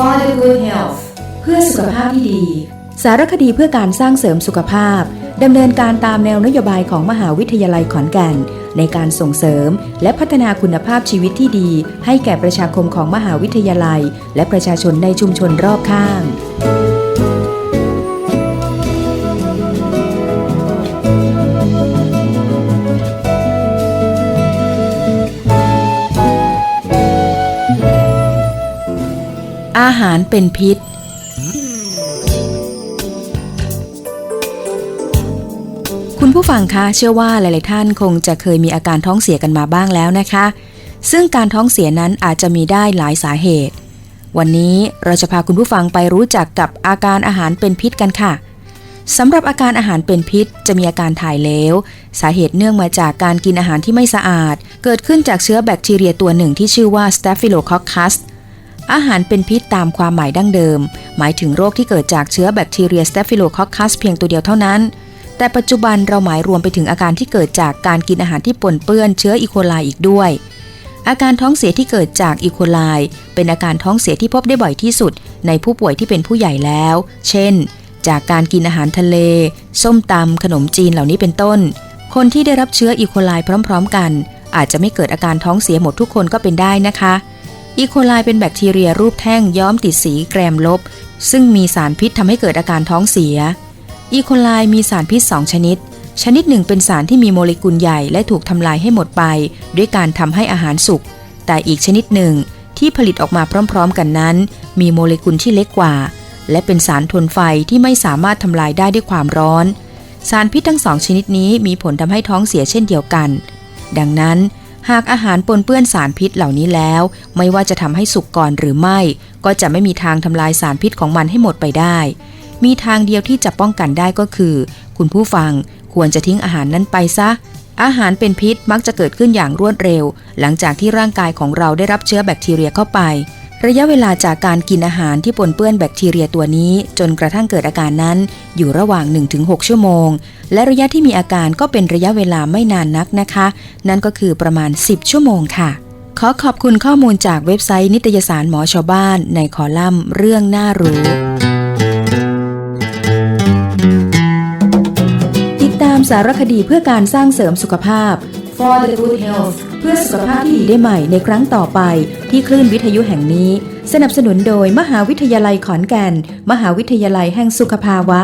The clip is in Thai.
for the good health เพื่อสุขภาพที่ดี สารคดีเพื่อการสร้างเสริมสุขภาพดำเนินการตามแนวนโยบายของมหาวิทยาลัยขอนแก่น ในการส่งเสริม และพัฒนาคุณภาพชีวิตที่ดี ให้แก่ประชาคมของมหาวิทยาลัย และประชาชนในชุมชนรอบข้าง อาหารเป็นพิษ คุณผู้ฟังคะเชื่อว่าหลาย ๆ ท่านคงจะเคยมีอาการท้องเสียกันมาบ้างแล้วนะคะ ซึ่งการท้องเสียนั้นอาจจะมีได้หลายสาเหตุ วันนี้เราจะพาคุณผู้ฟังไปรู้จักกับอาการอาหารเป็นพิษกันค่ะสำหรับอาการอาหารเป็นพิษ จะมีอาการถ่ายเหลว สาเหตุเนื่องมาจากการกินอาหารที่ไม่สะอาด เกิดขึ้นจากเชื้อแบคทีเรียตัวหนึ่งที่ชื่อว่า Staphylococcus อาหารเป็นพิษตามความหมายดั้งเดิม หมายถึงโรคที่เกิดจากเชื้อแบคทีเรีย Staphylococcus เพียงตัวเดียวเท่านั้น แต่ปัจจุบันเราหมายรวมไปถึงอาการที่เกิดจากการกินอาหารที่ปนเปื้อนเชื้ออีโคไลอีกด้วย อาการท้องเสียที่เกิดจากอีโคไลเป็นอาการท้องเสียที่พบได้บ่อยที่สุด ในผู้ป่วยที่เป็นผู้ใหญ่แล้ว เช่น จากการกินอาหารทะเล ส้มตำขนมจีนเหล่านี้เป็นต้น คนที่ได้รับเชื้ออีโคไลพร้อม ๆ กันอาจจะไม่เกิดอาการท้องเสียหมดทุกคนก็เป็นได้นะคะ อีโคไลเป็นแบคทีเรียรูปแท่งย้อมติดสีแกรมลบ ซึ่งมีสารพิษทำให้เกิดอาการท้องเสีย อีโคไลมีสารพิษ 2 ชนิด ชนิดหนึ่งเป็นสารที่มีโมเลกุลใหญ่และถูกทำลายให้หมดไป ด้วยการทำให้อาหารสุก แต่อีกชนิดหนึ่งที่ผลิตออกมาพร้อม ๆ กันนั้น มีโมเลกุลที่เล็กกว่า และเป็นสารทนไฟที่ไม่สามารถทำลายได้ด้วยความร้อน สารพิษทั้งสองชนิดนี้มีผลทำให้ท้องเสียเช่นเดียวกัน ดังนั้น หากอาหารปนเปื้อนสารพิษเหล่านี้แล้ว ไม่ว่าจะทำให้สุกก่อนหรือไม่ ก็จะไม่มีทางทำลายสารพิษของมันให้หมดไปได้ มีทางเดียวที่จะป้องกันได้ก็คือ คุณผู้ฟังควรจะทิ้งอาหารนั้นไปซะ อาหารเป็นพิษมักจะเกิดขึ้นอย่างรวดเร็ว หลังจากที่ร่างกายของเราได้รับเชื้อแบคทีเรียเข้าไป ระยะเวลาจากการกินอาหารที่ปนเปื้อนแบคทีเรียตัวนี้ จนกระทั่งเกิดอาการนั้น อยู่ระหว่าง 1-6 ชั่วโมง และระยะที่มีอาการก็เป็นระยะเวลาไม่นานนักนะคะ นั่นก็คือประมาณ 10 ชั่วโมงค่ะ ขอขอบคุณข้อมูลจากเว็บไซต์นิตยสารหมอชาวบ้าน ในคอลัมน์เรื่องน่ารู้ติดตามสารคดีเพื่อการสร้างเสริมสุขภาพ for the good health เพื่อสุขภาพที่ดีได้ใหม่ในครั้งต่อไป ที่คลื่นวิทยุแห่งนี้ สนับสนุนโดยมหาวิทยาลัยขอนแก่น มหาวิทยาลัยแห่งสุขภาวะ